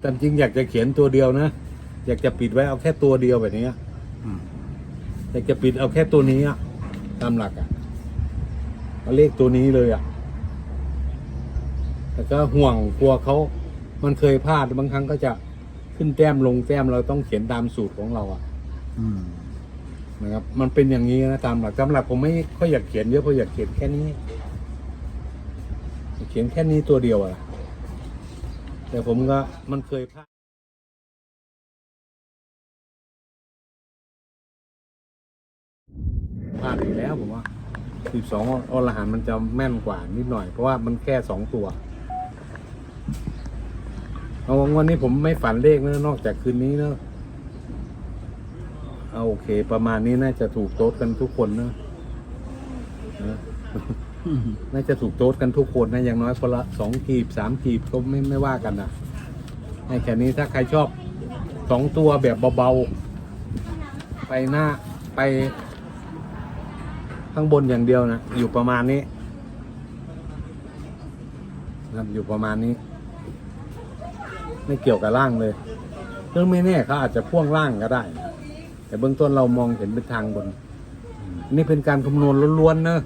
แต่จริงอยากจะเขียนตัวเดียวนะ อยากจะปิดไว้เอาแค่ตัวเดียวแบบนี้อืมอยากจะปิดเอาแค่ตัวนี้อะตามหลักอะเอาเลขตัวนี้เลยอะแต่ก็ห่วงกลัวเขามันเคยพลาดบางครั้งก็จะขึ้นแต้มลงแต้มเราต้องเขียนตามสูตรของเราอะอืมนะครับ มันเป็นอย่างนี้นะตามหลักตามหลักผมไม่ค่อยอยากเขียนเยอะเพราะอยากเขียนแค่นี้ เขียนแค่นี้ตัวเดียวอะ แต่ผมก็มันเคยพลาดพลาดอีกแล้วผมว่าสิบสองอรหันมันจะแม่นกว่านิดหน่อย เพราะว่ามันแค่สองตัวเอาวันนี้ผมไม่ฝันเลขนะนอกจากคืนนี้เนอะเอาโอเค ประมาณนี้น่าจะถูกโต๊ดกันทุกคนเนอะ น่าจะถูกโต๊ดกันทุกคนนะอย่างน้อยคนละสองกีบสามกีบก็ไม่ไม่ว่ากันนะให้แค่นี้ถ้าใครชอบสองตัวแบบเบาๆ ไปหน้าไปข้างบนอย่างเดียวนะ อยู่ประมาณนี้นะอยู่ประมาณนี้ ไม่เกี่ยวกับล่างเลยเรื่องไม่แน่เขาอาจจะพ่วงล่างก็ได้ แต่เบื้องต้นเรามองเห็นเป็นทางบน นี่เป็นการคำนวณล้วนๆเนอะ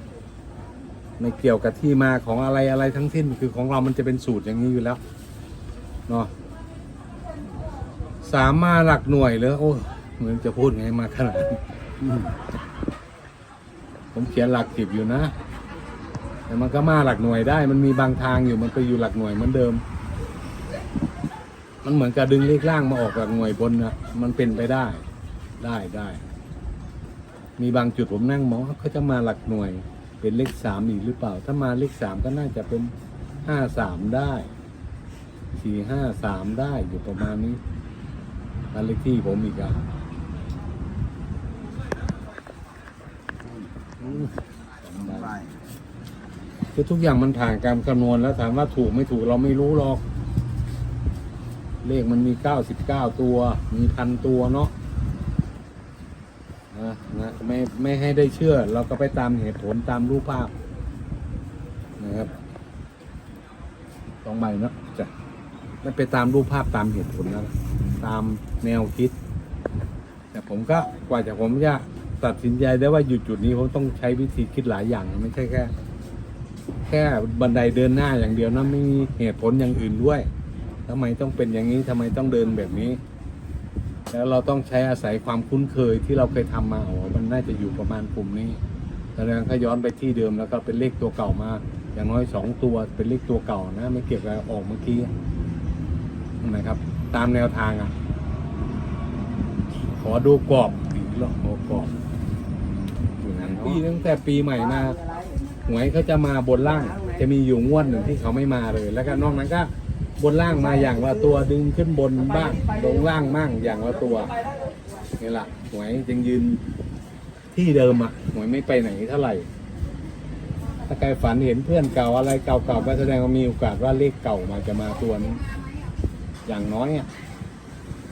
ไม่เกี่ยวกับที่มาของอะไรอะไรทั้งสิ้นคือของเรามันจะเป็นสูตรอย่างนี้อยู่แล้วเนาะสามมาหลักหน่วยเลยโอ้เหมือนจะพูดไงมาขนาดผมเขียนหลักสิบอยู่นะ แต่มันก็มาหลักหน่วยได้ มันมีบางทางอยู่มันไปอยู่หลักหน่วยเหมือนเดิม มันเหมือนกับดึงเลขล่างมาออกหลักหน่วยบนนะมันเป็นไปได้ ได้ได้ มีบางจุดผมนั่งมองเขาจะมาหลักหน่วย เป็นเลขสามอีกหรือเปล่า ถ้ามาเลขสามก็น่าจะเป็นห้าสามได้สี่ห้าสามได้อยู่ประมาณนี้บ้านเลขที่ผมอีกอะอืมสองใบคือทุกอย่างมันผ่านการคำนวณแล้วถามว่าถูกไม่ถูกเราไม่รู้หรอก เลขมันมีเก้าสิบเก้าตัว มีพันตัวเนาะ นะไม่ไม่ให้ได้เชื่อ เราก็ไปตามเหตุผลตามรูปภาพนะครับสองใบเนาะจ้ะไม่ไปตามรูปภาพตามเหตุผลนะตามแนวคิด แต่ผมก็กว่าจะผมจะตัดสินใจได้ว่าอยู่จุดนี้ผมต้องใช้วิธีคิดหลายอย่างไม่ใช่แค่ แค่บันไดเดินหน้าอย่างเดียวนะไม่มีเหตุผลอย่างอื่นด้วยทำไมต้องเป็นอย่างนี้ทำไมต้องเดินแบบนี้ แล้วเราต้องใช้อาศัยความคุ้นเคยที่เราเคยทำมาอ๋อมันน่าจะอยู่ประมาณกลุ่มนี้แสดงถ้าย้อนไปที่เดิมแล้วก็เป็นเลขตัวเก่ามา อย่างน้อยสองตัวเป็นเลขตัวเก่านะ ไม่เกี่ยวกับออกเมื่อกี้นะครับ ตามแนวทางอะ ขอดูกรอบอีกรอบขอกรอบปีตั้งแต่ปีใหม่มาหวยเขาจะมาบนล่าง จะมีอยู่งวดหนึ่งที่เขาไม่มาเลย แล้วก็นอกนั้นก็ บนล่างมาอย่างละตัวดึงขึ้นบนบ้างลงล่างมั่งอย่างละตัวนี่แหละหวยยังยืนที่เดิมอะหวยไม่ไปไหนเท่าไหร่ ถ้าใครฝันเห็นเพื่อนเก่าอะไรเก่าๆก็แสดงว่ามีโอกาสว่าเลขเก่ามาจะมาตัวนี้ อย่างน้อยอะ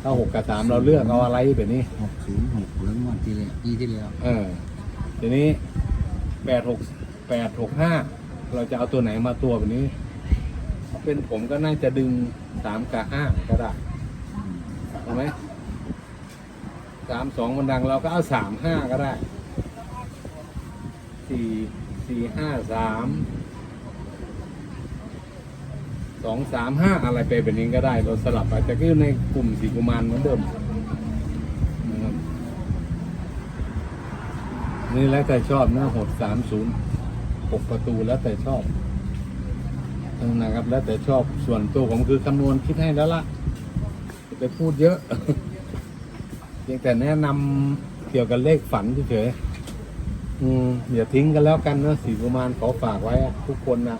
ถ้าหกกับสามเราเลือกเอาอะไรแบบนี้หกศูนย์หกเรื่องวันที่แล้วปีที่แล้วเออทีนี้แปดหกแปดหกห้าเราจะเอาตัวไหนมาตัวแบบนี้ เป็นผมก็น่าจะดึงสามกับห้าก็ได้อืมใช่ไหมสามสองมันดังเราก็เอาสามห้าก็ได้สี่สี่ห้าสามสองสามห้าอะไรไปแบบนี้ก็ได้เราสลับไปแต่ก็อยู่ในกลุ่มสีกุมารเหมือนเดิมนะครับนี่แล้วแต่ชอบนะหดสามศูนย์หกประตูแล้วแต่ชอบ นะครับ แล้วแต่ชอบส่วนตัวผมคือคำนวณคิดให้แล้วล่ะจะไปพูดเยอะเพียงแต่แนะนำเกี่ยวกับเลขฝันเฉยๆอืมอย่าทิ้งกันแล้วกันนะสีกุมารขอฝากไว้อะทุกคนนะ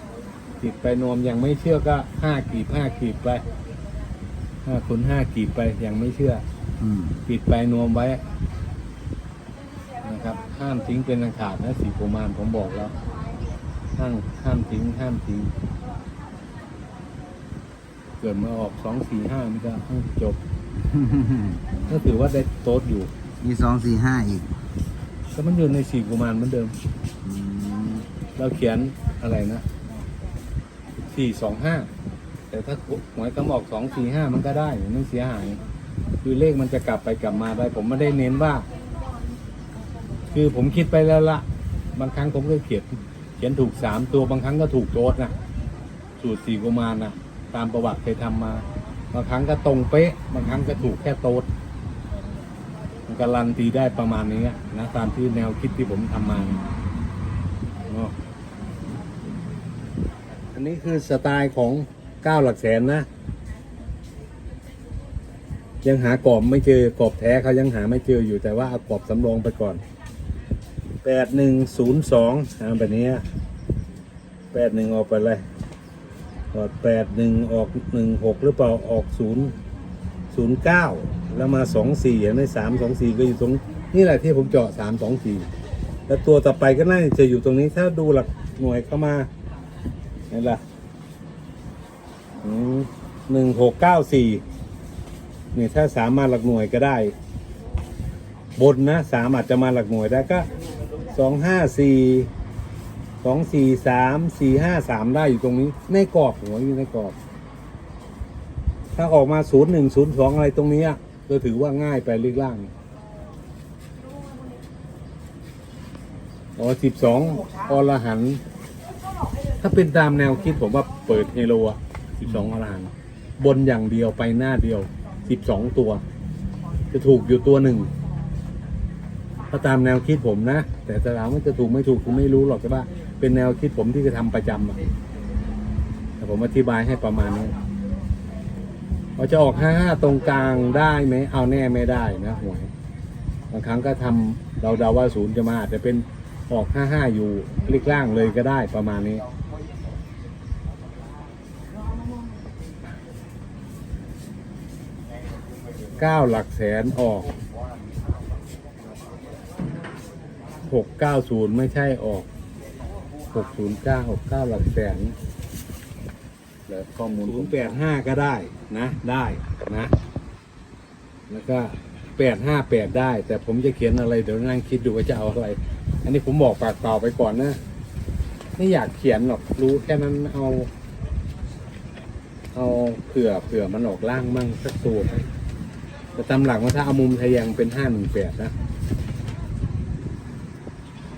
ติดไปนวมยังไม่เชื่อก็ห้ากีบห้ากีบไปห้าคูณห้ากีบไปยังไม่เชื่ออืมปิดไปนวมไว้นะครับ ห้ามทิ้งเป็นอันขาดนะสีโกมานผมบอกแล้วห้ามห้ามทิ้งห้ามทิ้ง เกิดมาออกสองสี่ห้านี่ก็อื้อจบ ก็ถือว่าได้โต๊ดอยู่ มีสองสี่ห้าอีกก็มันอยู่ในสีกุมารเหมือนเดิมอืมเราเขียนอะไรนะสี่สองห้าแต่ถ้าหวยกำออกสองสี่ห้ามันก็ได้ไม่เสียหาย คือเลขมันจะกลับไปกลับมาได้ ผมไม่ได้เน้นว่า คือผมคิดไปแล้วละบางครั้งผมก็เขียนเขียนถูกสามตัวบางครั้งก็ถูกโจทย์นะสูตรสี่กุมารนะ ตามประวัติเคยทำมา บางครั้งก็ตรงเป๊ะ บางครั้งก็ถูกแค่โต๊ดมันการันตีได้ประมาณนี้นะตามที่แนวคิดที่ผมทำมาอันนี้คือสไตล์ของเก้าหลักแสนนะ ยังหากรอบไม่เจอกรอบแท้เขายังหาไม่เจออยู่แต่ว่าเอากรอบสำรองไปก่อนแปดหนึ่งศูนย์สองแบบนี้แปดหนึ่งออกไปเลย ออกแปดหนึ่งออกหนึ่งหกหรือเปล่าออกศูนย์ศูนย์เก้าแล้วมาสองสี่เห็นไหมสามสองสี่ก็อยู่ตรงนี่แหละที่ผมเจาะสามสองสี่แล้วตัวต่อไปก็น่าจะอยู่ตรงนี้ถ้าดูหลักหน่วยเข้ามานี่แหละหนึ่งหกเก้าสี่นี่ถ้าสามมาหลักหน่วยก็ได้ บนนะสามอาจจะมาหลักหน่วยได้ก็สองห้าสี่ สองสี่สามสี่ห้าสามได้อยู่ตรงนี้ ในกรอบหัวอยู่ในกรอบ ถ้าออกมาศูนย์หนึ่งศูนย์สองอะไรตรงนี้อะก็ถือว่าง่ายไปเรียกล่างอ๋อสิบสองอรหัน ถ้าเป็นตามแนวคิดผมว่าเปิดเฮโลอะสิบสองอรหันบนอย่างเดียวไปหน้าเดียวสิบสองตัว จะถูกอยู่ตัวหนึ่งถ้าตามแนวคิดผมนะ แต่จะถามว่าจะถูกไม่ถูกผมไม่รู้หรอกแต่ว่า เป็นแนวคิดผมที่จะทำประจำอะแต่ผมอธิบายให้ประมาณนี้เราจะออกห้าห้าตรงกลางได้ไหมเอาแน่ไม่ได้นะหวยบางครั้งก็ทำเราเดาว่าศูนย์จะมาอาจจะเป็นออกห้าห้าอยู่คลิกล่างเลยก็ได้ประมาณนี้เก้าหลักแสนออกหกเก้าศูนย์ไม่ใช่ออก หกศูนย์เก้าหกเก้าหลักแสนเหลือข้อมูลศูนย์แปดห้าก็ได้นะได้นะ แล้วก็แปดห้าแปดได้ แต่ผมจะเขียนอะไรเดี๋ยวนั่งคิดดูว่าจะเอาอะไร อันนี้ผมบอกปากเปล่าไปก่อนนะไม่อยากเขียนหรอกรู้แค่นั้นเอาเอาเผื่อเผื่อมันออกล่างมั่งสักตัวแต่ตามหลักว่าถ้าเอามุมทะแยงเป็นห้าหนึ่งแปดนะ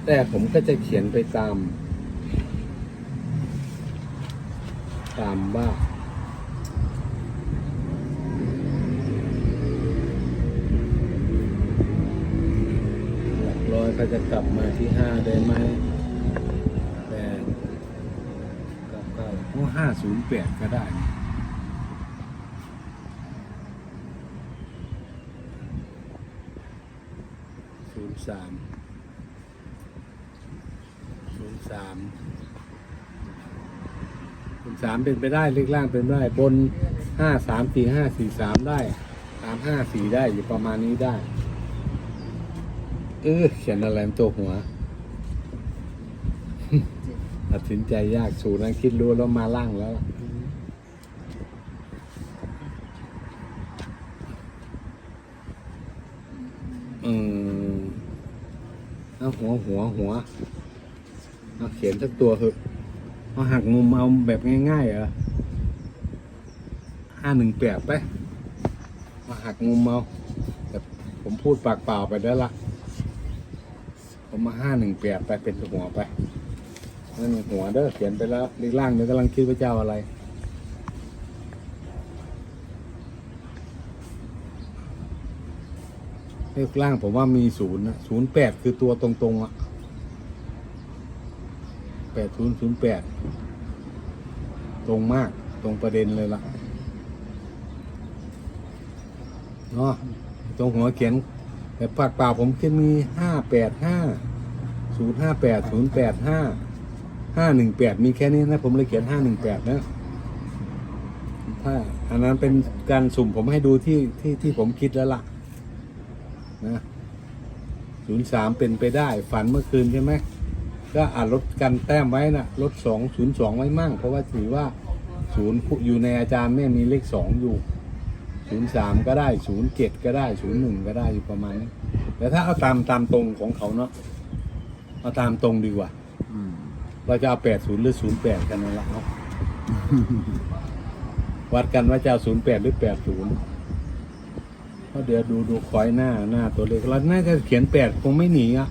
แต่ผมก็จะเขียนไปตาม ตามว่าหลักร้อยก็จะกลับมาที่ห้าได้ไหมแปดก้าเก้าโอ้ห้าศูนย์แปดก็ได้ศูนย์สาม สามศูนสามเป็นไปได้เลขล่างเป็นได้ บนห้าสามสี่ห้าสี่สามได้สามห้าสี่ได้อยู่ประมาณนี้ได้ เออเขียนอะไรตัวหัวตัดสินใจยากสูนั้นคิดรู้แล้วมาล่างแล้วอืมเอาหัวหัวหัว เอาเขียนสักตัวเถอะเอาหักมุมเอาแบบง่ายๆเหรอห้าหนึ่งแปดไปมาหักมุมเอาแต่ผมพูดปากเปล่าไปแล้วละผมมาห้าหนึ่งแปดไปเป็นหัวไปนั่นหัวเด้อเขียนไปแล้วลีกล่างเดี๋ยวกำลังคิดว่าเจ้าอะไรเลขล่างผมว่ามีศูนย์นะศูนย์แปดคือตัวตรงๆอะ แปดศูนย์ศูนย์แปดตรงมากตรงประเด็นเลยล่ะเนาะตรงหัวเขียนแต่ปากเปล่าผมคิดมีห้าแปดห้าศูนย์ห้าแปดศูนย์แปดห้าห้าหนึ่งแปดมีแค่นี้นะ ผมเลยเขียนห้าหนึ่งแปดนะถ้าอันนั้นเป็นการสุ่มผมให้ดูที่ที่ที่ผมคิดแล้วล่ะนะศูนย์สามเป็นไปได้ฝันเมื่อคืนใช่ไหม ก็อาจลดกันแต้มไว้นะลดสองศูนย์สองไว้มั่ง เพราะว่าถือว่าศูนย์อยู่ในอาจารย์เนี่มีเลขสองอยู่ศูนย์สามก็ได้ศูนย์เจ็ดก็ได้ศูนย์หนึ่งก็ได้อยู่ประมาณนี้แต่ถ้าเอาตามตามตรงของเขาเนาะเอาตามตรงดีกว่าเราจะเอาแปดศูนย์หรือศูนย์แปดกันนั่นแหละเนาะวัดกันว่าจะเอาศูนย์แปดหรือแปดศูนย์เพราะเดี๋ยวดูดูคอยหน้าหน้าตัวเลขเราน่าจะเขียนแปดคงไม่หนีอะ